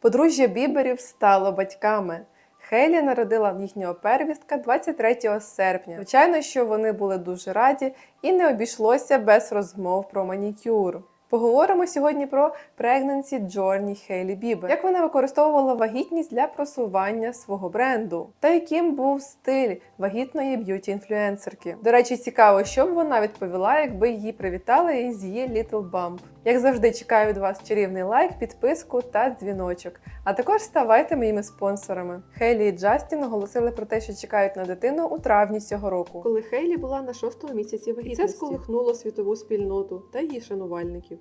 Подружжя Біберів стало батьками. Хейлі народила їхнього первістка 23 серпня. Звичайно, що вони були дуже раді і не обійшлося без розмов про манікюр. Поговоримо сьогодні про pregnancy journey Хейлі Бібер. Як вона використовувала вагітність для просування свого бренду, та яким був стиль вагітної б'юті-інфлюенсерки. До речі, цікаво, що б вона відповіла, якби її привітали із її Little Bump. Як завжди, чекаю від вас чарівний лайк, підписку та дзвіночок. А також ставайте моїми спонсорами. Хейлі і Джастін оголосили про те, що чекають на дитину у травні цього року. Коли Хейлі була на шостому місяці вагітності. Це сколихнуло світову спільноту та її шанувальників.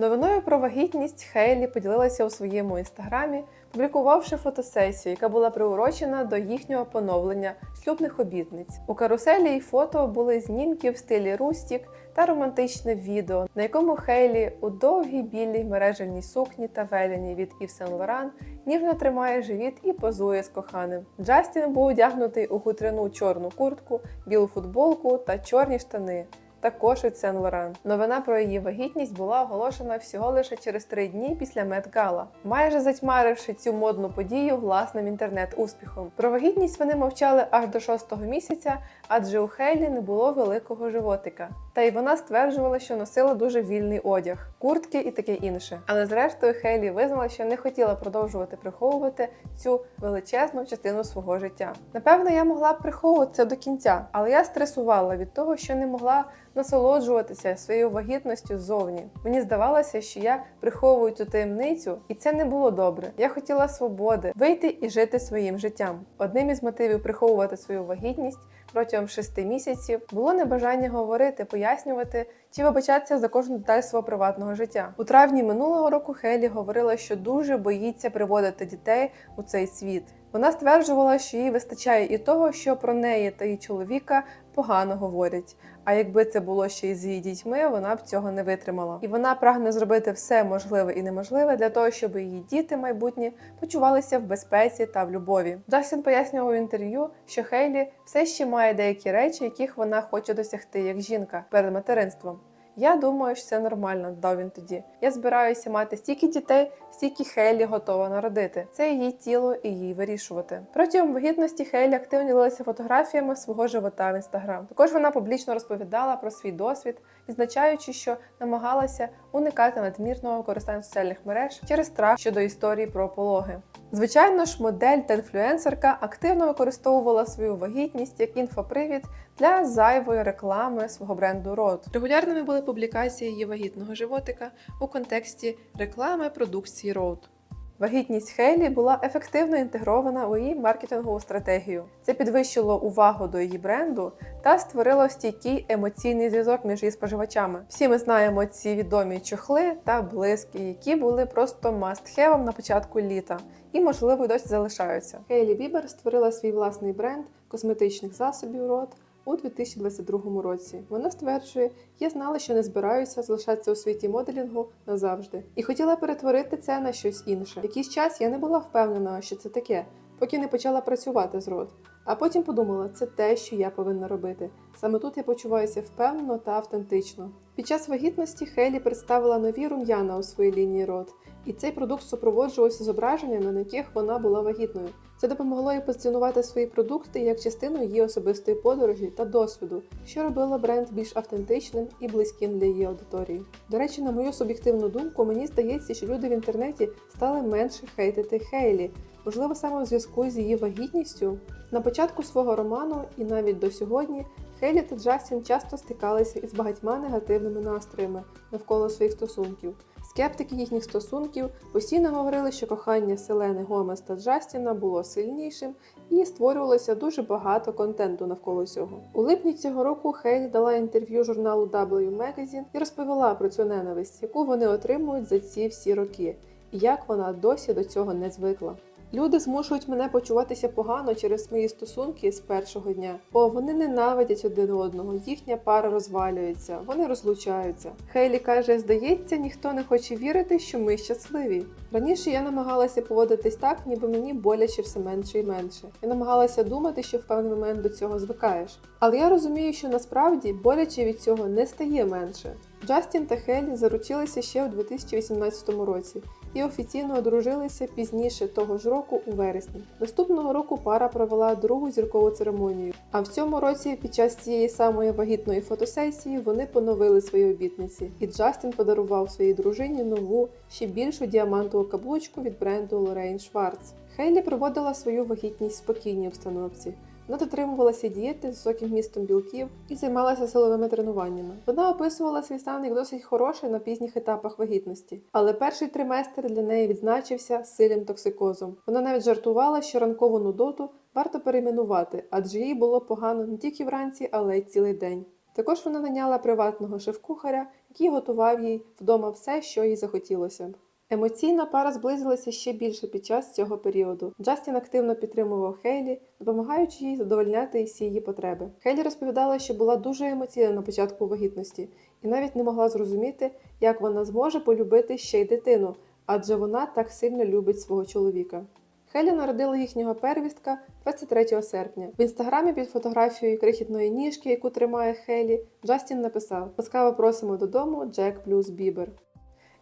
Новиною про вагітність Хейлі поділилася у своєму інстаграмі, публікувавши фотосесію, яка була приурочена до їхнього поновлення шлюбних обітниць. У каруселі і фото були знімки в стилі рустік та романтичне відео, на якому Хейлі у довгій білій мережевній сукні та велені від Ів Сен Лоран ніжно тримає живіт і позує з коханим. Джастін був одягнутий у хутряну чорну куртку, білу футболку та чорні штани також від Сен Лоран. Новина про її вагітність була оголошена всього лише через три дні після Мет-Гала, майже затьмаривши цю модну подію власним інтернет-успіхом. Про вагітність вони мовчали аж до шостого місяця, адже у Хейлі не було великого животика. Та й вона стверджувала, що носила дуже вільний одяг, куртки і таке інше. Але зрештою Хейлі визнала, що не хотіла продовжувати приховувати цю величезну частину свого життя. Напевно, я могла б приховувати це до кінця, але я стресувала від того, що не могла насолоджуватися своєю вагітністю ззовні. Мені здавалося, що я приховую цю таємницю, і це не було добре. Я хотіла свободи, вийти і жити своїм життям. Одним із мотивів приховувати свою вагітність протягом шести місяців було небажання говорити, пояснювати чи вибачатися за кожну деталь свого приватного життя. У травні минулого року Хелі говорила, що дуже боїться приводити дітей у цей світ. Вона стверджувала, що їй вистачає і того, що про неї та її чоловіка погано говорять. А якби це було ще й з її дітьми, вона б цього не витримала. І вона прагне зробити все можливе і неможливе для того, щоб її діти майбутні почувалися в безпеці та в любові. Джастін пояснював у інтерв'ю, що Хейлі все ще має деякі речі, яких вона хоче досягти як жінка перед материнством. Я думаю, що це нормально, дав він тоді. Я збираюся мати стільки дітей, стільки Хейлі готова народити. Це її тіло і їй вирішувати. Протягом вагітності Хейлі активно ділилася фотографіями свого живота в інстаграм. Також вона публічно розповідала про свій досвід, відзначаючи, що намагалася уникати надмірного використання соціальних мереж через страх щодо історії про пологи. Звичайно ж, модель та інфлюенсерка активно використовувала свою вагітність як інфопривід для зайвої реклами свого бренду Рот. Регулярними були публікації її вагітного животика у контексті реклами продукції Рот. Вагітність Хейлі була ефективно інтегрована у її маркетингову стратегію. Це підвищило увагу до її бренду та створило стійкий емоційний зв'язок між її споживачами. Всі ми знаємо ці відомі чохли та блиски, які були просто must-have на початку літа і, можливо, й досі залишаються. Хейлі Бібер створила свій власний бренд косметичних засобів рот у 2022 році. Вона стверджує, я знала, що не збираюся залишатися у світі моделінгу назавжди, і хотіла перетворити це на щось інше. Якийсь час я не була впевнена, що це таке, поки не почала працювати з рот. А потім подумала, це те, що я повинна робити. Саме тут я почуваюся впевнено та автентично. Під час вагітності Хейлі представила нові рум'яна у своїй лінії рот, і цей продукт супроводжувався зображеннями, на яких вона була вагітною. Це допомогло їй позиціонувати свої продукти як частину її особистої подорожі та досвіду, що робило бренд більш автентичним і близьким для її аудиторії. До речі, на мою суб'єктивну думку, мені здається, що люди в інтернеті стали менше хейтити Хейлі, можливо, саме у зв'язку з її вагітністю. На початку свого роману і навіть до сьогодні Хейлі та Джастін часто стикалися із багатьма негативними настроями навколо своїх стосунків. Скептики їхніх стосунків постійно говорили, що кохання Селени Гомес та Джастіна було сильнішим і створювалося дуже багато контенту навколо цього. У липні цього року Хейлі дала інтерв'ю журналу W Magazine і розповіла про цю ненависть, яку вони отримують за ці всі роки, і як вона досі до цього не звикла. Люди змушують мене почуватися погано через мої стосунки з першого дня. О, вони ненавидять один одного, їхня пара розвалюється, вони розлучаються. Хейлі каже: здається, ніхто не хоче вірити, що ми щасливі. Раніше я намагалася поводитись так, ніби мені боляче все менше і менше. Я намагалася думати, що в певний момент до цього звикаєш. Але я розумію, що насправді боляче від цього не стає менше. Джастін та Хелі заручилися ще у 2018 році, і офіційно одружилися пізніше того ж року у вересні. Наступного року пара провела другу зіркову церемонію. А в цьому році, під час цієї самої вагітної фотосесії, вони поновили свої обітниці, і Джастін подарував своїй дружині нову, ще більшу діамантову каблучку від бренду Lorraine Schwartz. Хейлі проводила свою вагітність в спокійній обстановці. Вона дотримувалася дієти з високим вмістом білків і займалася силовими тренуваннями. Вона описувала свій стан як досить хороший на пізніх етапах вагітності, але перший триместр для неї відзначився сильним токсикозом. Вона навіть жартувала, що ранкову нудоту варто перейменувати, адже їй було погано не тільки вранці, але й цілий день. Також вона наняла приватного шеф-кухаря, який готував їй вдома все, що їй захотілося б. Емоційна пара зблизилася ще більше під час цього періоду. Джастін активно підтримував Хейлі, допомагаючи їй задовольняти всі її потреби. Хейлі розповідала, що була дуже емоційна на початку вагітності і навіть не могла зрозуміти, як вона зможе полюбити ще й дитину, адже вона так сильно любить свого чоловіка. Хелі народила їхнього первістка 23 серпня. В інстаграмі під фотографією крихітної ніжки, яку тримає Хелі, Джастін написав: Ласкаво просимо додому Джек плюс Бібер.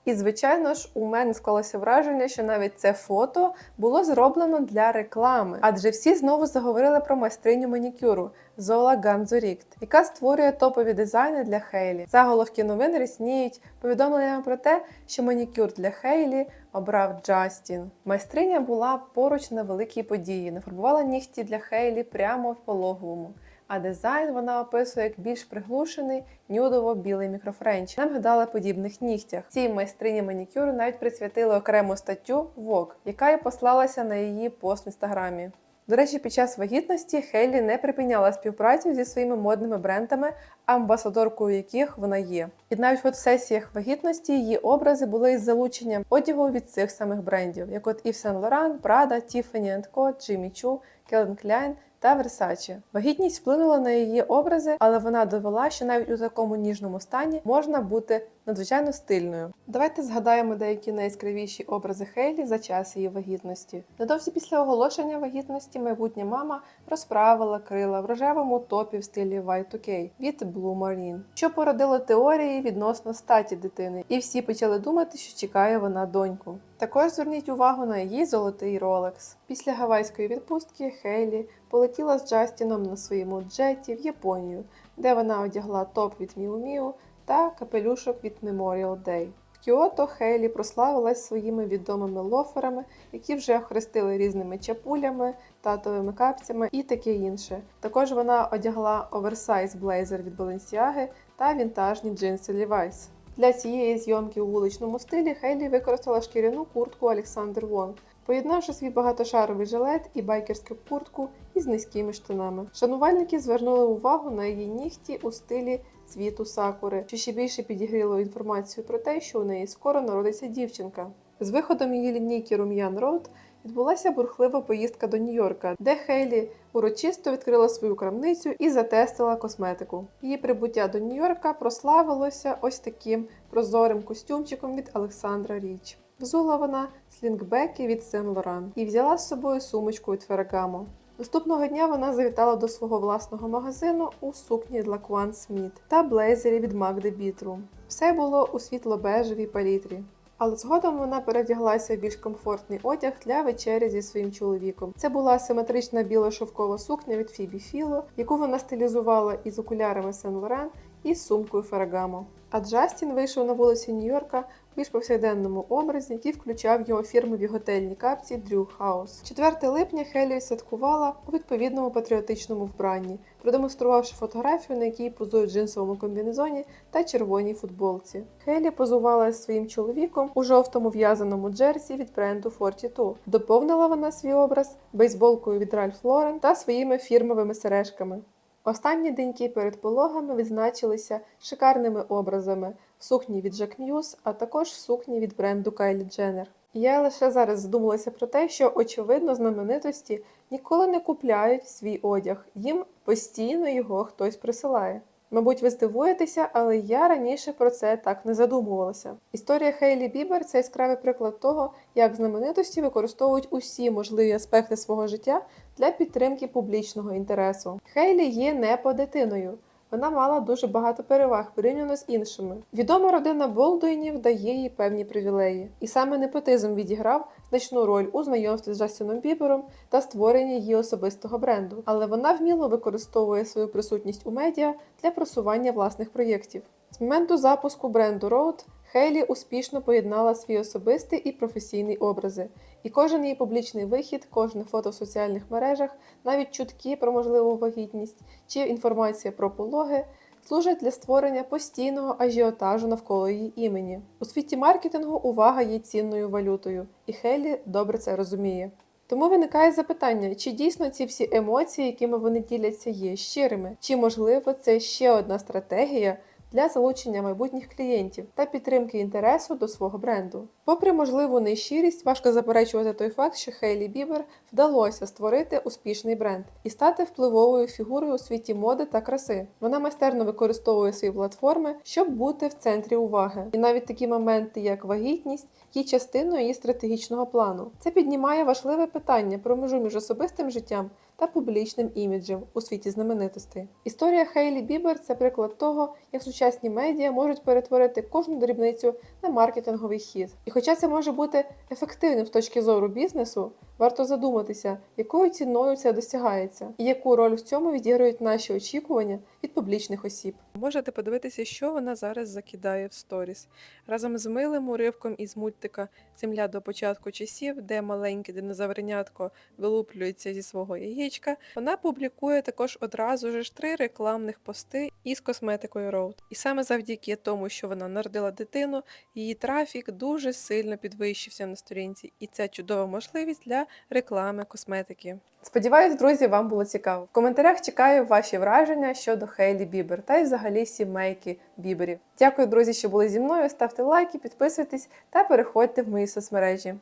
І, звичайно ж, у мене склалося враження, що навіть це фото було зроблено для реклами, адже всі знову заговорили про майстриню манікюру Зола Ганзорікт, яка створює топові дизайни для Хейлі. Заголовки новин рісніють повідомленнями про те, що манікюр для Хейлі обрав Джастін. Майстриня була поруч на великій події, нафарбувала нігті для Хейлі прямо в пологовому. А дизайн вона описує як більш приглушений нюдово-білий мікрофренч. Нам гадали подібних нігтях. Цій майстрині манікюру навіть присвятили окрему статтю Vogue, яка і послалася на її пост в інстаграмі. До речі, під час вагітності Хейлі не припиняла співпрацю зі своїми модними брендами, амбасадоркою яких вона є. І навіть в фотосесіях вагітності її образи були із залученням одягу від цих самих брендів, як от Yves Saint Laurent, Prada, Tiffany Co, Jimmy Choo, Calvin Klein та Versace. Вагітність вплинула на її образи, але вона довела, що навіть у такому ніжному стані можна бути надзвичайно стильною. Давайте згадаємо деякі найяскравіші образи Хейлі за час її вагітності. Недовзі після оголошення вагітності майбутня мама розправила крила в рожевому топі в стилі Y2K від Blue Marine, що породило теорії відносно статі дитини, і всі почали думати, що чекає вона доньку. Також зверніть увагу на її золотий Rolex. Після гавайської відпустки Хейлі полетіла з Джастіном на своєму джеті в Японію, де вона одягла топ від Miu Miu та капелюшок від Memorial Day. В Кіото Хейлі прославилась своїми відомими лоферами, які вже охрестили різними чапулями, татовими капцями і таке інше. Також вона одягла оверсайз блейзер від Balenciaga та вінтажні джинси Levi's. Для цієї зйомки у вуличному стилі Хейлі використала шкіряну куртку Alexander Wong, поєднавши свій багатошаровий жилет і байкерську куртку із низькими штанами. Шанувальники звернули увагу на її нігті у стилі цвіту сакури, що ще більше підігріло інформацію про те, що у неї скоро народиться дівчинка. З виходом її лінійки Рум'ян Роуд відбулася бурхлива поїздка до Нью-Йорка, де Хейлі урочисто відкрила свою крамницю і затестила косметику. Її прибуття до Нью-Йорка прославилося ось таким прозорим костюмчиком від Олександра Річ. Взула вона слінгбеки від Сен Лоран і взяла з собою сумочку від Ferragamo. Наступного дня вона завітала до свого власного магазину у сукні для Кван Сміт та блейзері від Магди Бітру. Все було у світло-бежевій палітрі. Але згодом вона перевдяглася в більш комфортний одяг для вечері зі своїм чоловіком. Це була симетрична біла шовкова сукня від Фібі Філо, яку вона стилізувала із окулярами Сен Лорен і сумкою Ферагамо. А Джастін вийшов на вулиці Нью-Йорка в більш повсякденному образі, який включав його фірмові готельні капці Дрю Хаус. 4 липня Хелі святкувала у відповідному патріотичному вбранні, продемонструвавши фотографію, на якій позує в джинсовому комбінезоні та червоній футболці. Хелі позувала зі своїм чоловіком у жовтому в'язаному джерсі від бренду 42. Доповнила вона свій образ бейсболкою від Ralph Lauren та своїми фірмовими сережками. Останні деньки перед пологами відзначилися шикарними образами в сукні від Jack Muse, а також в сукні від бренду Kylie Jenner. Я лише зараз задумалася про те, що очевидно знаменитості ніколи не купляють свій одяг, їм постійно його хтось присилає. Мабуть, ви здивуєтеся, але я раніше про це так не задумувалася. Історія Хейлі Бібер це яскравий приклад того, як знаменитості використовують усі можливі аспекти свого життя для підтримки публічного інтересу. Хейлі є не по дитиною. Вона мала дуже багато переваг порівняно з іншими. Відома родина Болдуїнів дає їй певні привілеї, і саме непотизм відіграв значну роль у знайомстві з Джастіном Бібером та створенні її особистого бренду. Але вона вміло використовує свою присутність у медіа для просування власних проєктів. З моменту запуску бренду Road Хейлі успішно поєднала свій особистий і професійний образи, і кожен її публічний вихід, кожне фото в соціальних мережах, навіть чутки про можливу вагітність чи інформація про пологи служать для створення постійного ажіотажу навколо її імені. У світі маркетингу увага є цінною валютою, і Хейлі добре це розуміє. Тому виникає запитання, чи дійсно ці всі емоції, якими вони діляться, є щирими, чи можливо це ще одна стратегія для залучення майбутніх клієнтів та підтримки інтересу до свого бренду. Попри можливу нещирість, важко заперечувати той факт, що Хейлі Бібер вдалося створити успішний бренд і стати впливовою фігурою у світі моди та краси. Вона майстерно використовує свої платформи, щоб бути в центрі уваги. І навіть такі моменти, як вагітність, є частиною її стратегічного плану. Це піднімає важливе питання про межу між особистим життям та публічним іміджем у світі знаменитостей. Історія Хейлі Бібер це приклад того, як сучасні медіа можуть перетворити кожну дрібницю на маркетинговий хід. І хоча це може бути ефективним з точки зору бізнесу, варто задуматися, якою ціною це досягається, і яку роль в цьому відіграють наші очікування від публічних осіб. Можете подивитися, що вона зараз закидає в сторіс разом з милим уривком із мультика Земля до початку часів, де маленьке динозавренятко вилуплюється зі свого яєчка. Вона публікує також одразу ж три рекламних пости із косметикою Road. І саме завдяки тому, що вона народила дитину, її трафік дуже сильно підвищився на сторінці, і це чудова можливість для реклами косметики. Сподіваюсь, друзі, вам було цікаво. В коментарях чекаю ваші враження щодо Хейлі Бібер та й взагалі сімейки Біберів. Дякую, друзі, що були зі мною. Ставте лайки, підписуйтесь та переходьте в мої соцмережі.